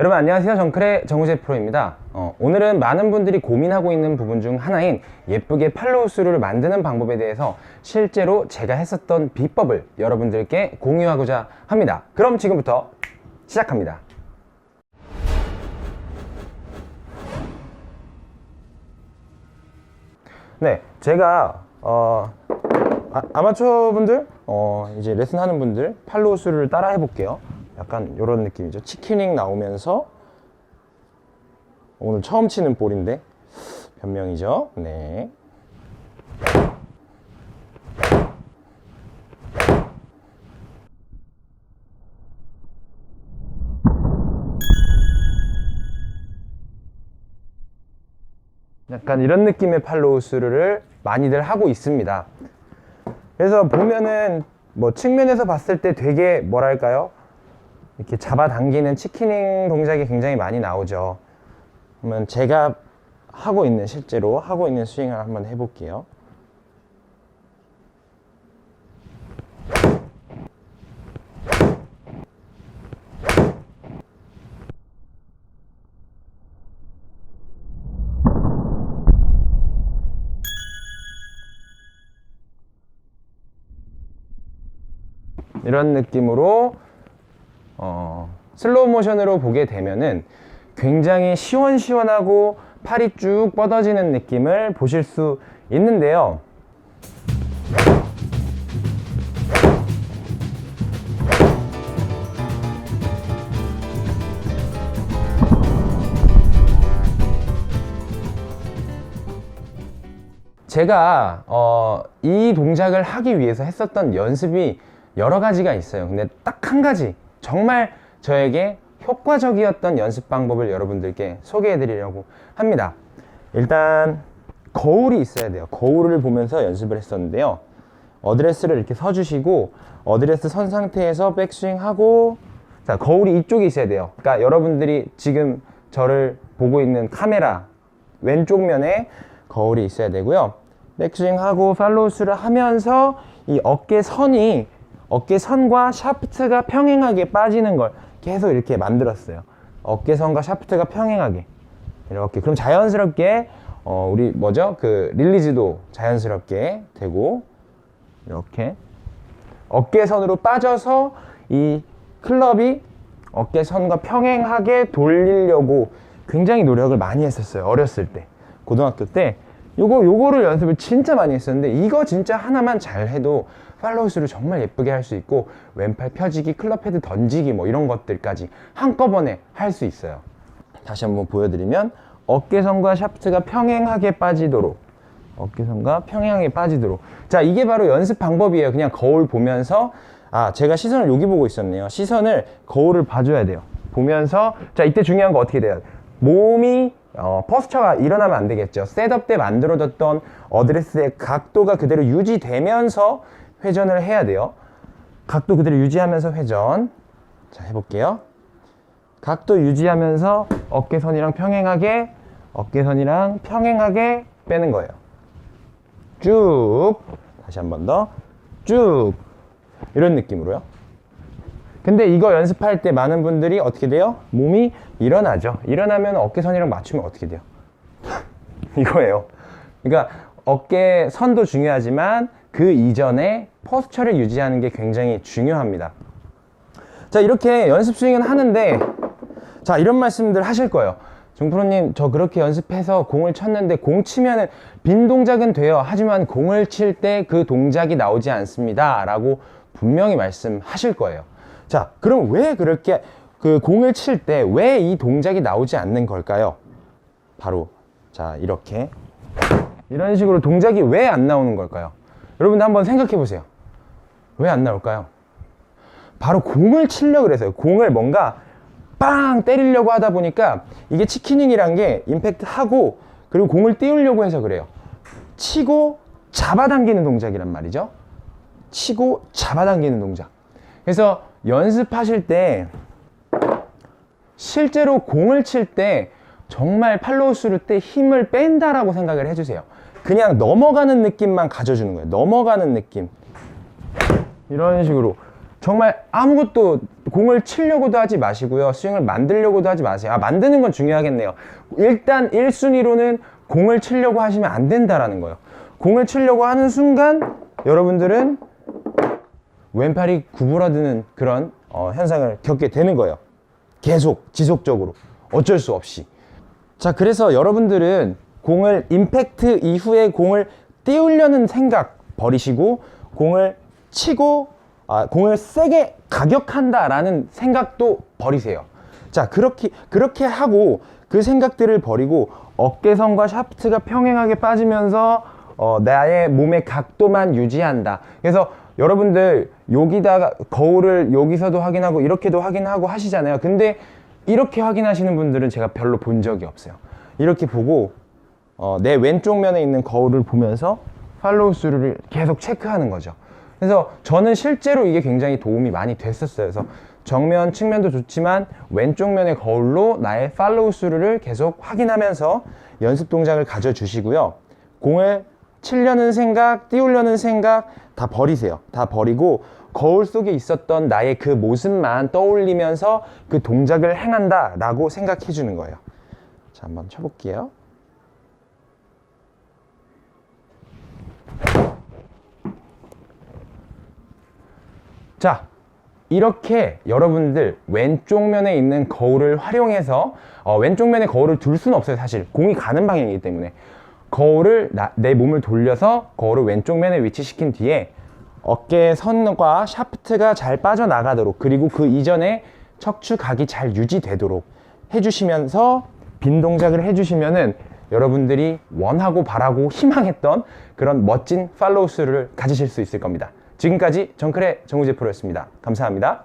여러분 안녕하세요. 정클의 정우재 프로입니다. 어, 오늘은 많은 분들이 고민하고 있는 부분 중 하나인 예쁘게 팔로우 수를 만드는 방법에 대해서 실제로 제가 했었던 비법을 여러분들께 공유하고자 합니다. 그럼 지금부터 시작합니다. 네 제가 어, 아, 마추어 분들? 어, 이제 레슨 하는 분들 팔로우 수를 따라 해볼게요 약간 이런 느낌이죠. 치킨링 나오면서 오늘 처음 치는 볼인데 변명이죠. 네. 약간 이런 느낌의 팔로우 수를 많이들 하고 있습니다. 그래서 보면은 뭐 측면에서 봤을 때 되게 뭐랄까요 이렇게 잡아당기는 치키닝 동작이 굉장히 많이 나오죠. 그러면 제가 하고 있는 실제로 하고 있는 스윙을 한번 해볼게요. 이런 느낌으로 어, 슬로우 모션으로 보게 되면은 굉장히 시원시원하고 팔이 쭉 뻗어지는 느낌을 보실 수 있는데요. 제가 어, 이 동작을 하기 위해서 했었던 연습이 여러 가지가 있어요. 근데 딱 한 가지 정말 저에게 효과적이었던 연습 방법을 여러분들께 소개해 드리려고 합니다. 일단 거울이 있어야 돼요. 거울을 보면서 연습을 했었는데요. 어드레스를 이렇게 서주시고 어드레스 선 상태에서 백스윙 하고 자 거울이 이쪽에 있어야 돼요. 그러니까 여러분들이 지금 저를 보고 있는 카메라 왼쪽 면에 거울이 있어야 되고요. 백스윙 하고 팔로우스를 하면서 이 어깨 선이 어깨 선과 샤프트가 평행하게 빠지는 걸 계속 이렇게 만들었어요. 어깨 선과 샤프트가 평행하게 이렇게 그럼 자연스럽게 어 우리 뭐죠 그 릴리즈도 자연스럽게 되고 이렇게 어깨선으로 빠져서 이 클럽이 어깨선과 평행하게 돌리려고 굉장히 노력을 많이 했었어요. 어렸을 때. 고등학교 때. 요거, 요거를 연습을 진짜 많이 했었는데, 이거 진짜 하나만 잘 해도 팔로우스를 정말 예쁘게 할 수 있고, 왼팔 펴지기, 클럽 헤드 던지기, 뭐 이런 것들까지 한꺼번에 할 수 있어요. 다시 한번 보여드리면, 어깨선과 샤프트가 평행하게 빠지도록. 어깨선과 평행하게 빠지도록. 자, 이게 바로 연습 방법이에요. 그냥 거울 보면서, 아, 제가 시선을 여기 보고 있었네요. 시선을 거울을 봐줘야 돼요. 보면서, 자, 이때 중요한 거 어떻게 돼요? 몸이, 어, 퍼스처가 일어나면 안 되겠죠. 셋업 때 만들어졌던 어드레스의 각도가 그대로 유지되면서 회전을 해야 돼요. 각도 그대로 유지하면서 회전. 자, 해볼게요. 각도 유지하면서 어깨선이랑 평행하게, 어깨선이랑 평행하게 빼는 거예요. 쭉 다시 한 번 더 쭉 이런 느낌으로요. 근데 이거 연습할 때 많은 분들이 어떻게 돼요? 몸이 일어나죠. 일어나면 어깨선이랑 맞추면 어떻게 돼요? 이거예요. 그러니까 어깨 선도 중요하지만 그 이전에 포스처를 유지하는 게 굉장히 중요합니다. 자 이렇게 연습 스윙은 하는데 자 이런 말씀들 하실 거예요. 정프로님 저 그렇게 연습해서 공을 쳤는데 공 치면은 빈 동작은 돼요. 하지만 공을 칠 때 그 동작이 나오지 않습니다. 라고 분명히 말씀하실 거예요. 자 그럼 왜 그렇게 그 공을 칠 때 왜 이 동작이 나오지 않는 걸까요? 바로 자 이렇게 이런 식으로 동작이 왜 안 나오는 걸까요? 여러분들 한번 생각해 보세요. 왜 안 나올까요? 바로 공을 치려고 그래서요. 공을 뭔가 빵 때리려고 하다 보니까 이게 치키닝이란 게 임팩트 하고 그리고 공을 띄우려고 해서 그래요. 치고 잡아당기는 동작이란 말이죠. 치고 잡아당기는 동작. 그래서 연습하실 때 실제로 공을 칠 때 정말 팔로우 스루 때 힘을 뺀다라고 생각을 해주세요. 그냥 넘어가는 느낌만 가져주는 거예요. 넘어가는 느낌. 이런 식으로 정말 아무것도 공을 치려고도 하지 마시고요. 스윙을 만들려고도 하지 마세요. 아, 만드는 건 중요하겠네요. 일단 1순위로는 공을 치려고 하시면 안 된다라는 거예요. 공을 치려고 하는 순간 여러분들은 왼팔이 구부러드는 그런 어, 현상을 겪게 되는 거예요. 계속 지속적으로 어쩔 수 없이. 자, 그래서 여러분들은 공을 임팩트 이후에 공을 띄우려는 생각 버리시고 공을 치고 아, 공을 세게 가격한다라는 생각도 버리세요. 자, 그렇게 그렇게 하고 그 생각들을 버리고 어깨선과 샤프트가 평행하게 빠지면서 어, 나의 몸의 각도만 유지한다. 그래서 여러분들 여기다가 거울을 여기서도 확인하고 이렇게도 확인하고 하시잖아요. 근데 이렇게 확인하시는 분들은 제가 별로 본 적이 없어요. 이렇게 보고 어, 내 왼쪽 면에 있는 거울을 보면서 팔로우 스루를 계속 체크하는 거죠. 그래서 저는 실제로 이게 굉장히 도움이 많이 됐었어요. 그래서 정면, 측면도 좋지만 왼쪽 면의 거울로 나의 팔로우 스루를 계속 확인하면서 연습 동작을 가져주시고요. 공을 치려는 생각, 띄우려는 생각 다 버리세요. 다 버리고 거울 속에 있었던 나의 그 모습만 떠올리면서 그 동작을 행한다 라고 생각해 주는 거예요. 자, 한번 쳐볼게요. 자, 이렇게 여러분들 왼쪽 면에 있는 거울을 활용해서 어, 왼쪽 면에 거울을 둘 수는 없어요 사실 공이 가는 방향이기 때문에 거울을 나- 내 몸을 돌려서 거울을 왼쪽 면에 위치시킨 뒤에 어깨 선과 샤프트가 잘 빠져나가도록 그리고 그 이전에 척추 각이 잘 유지되도록 해주시면서 빈 동작을 해주시면은 여러분들이 원하고 바라고 희망했던 그런 멋진 팔로우 수를 가지실 수 있을 겁니다. 지금까지 정클의 정우재 프로였습니다. 감사합니다.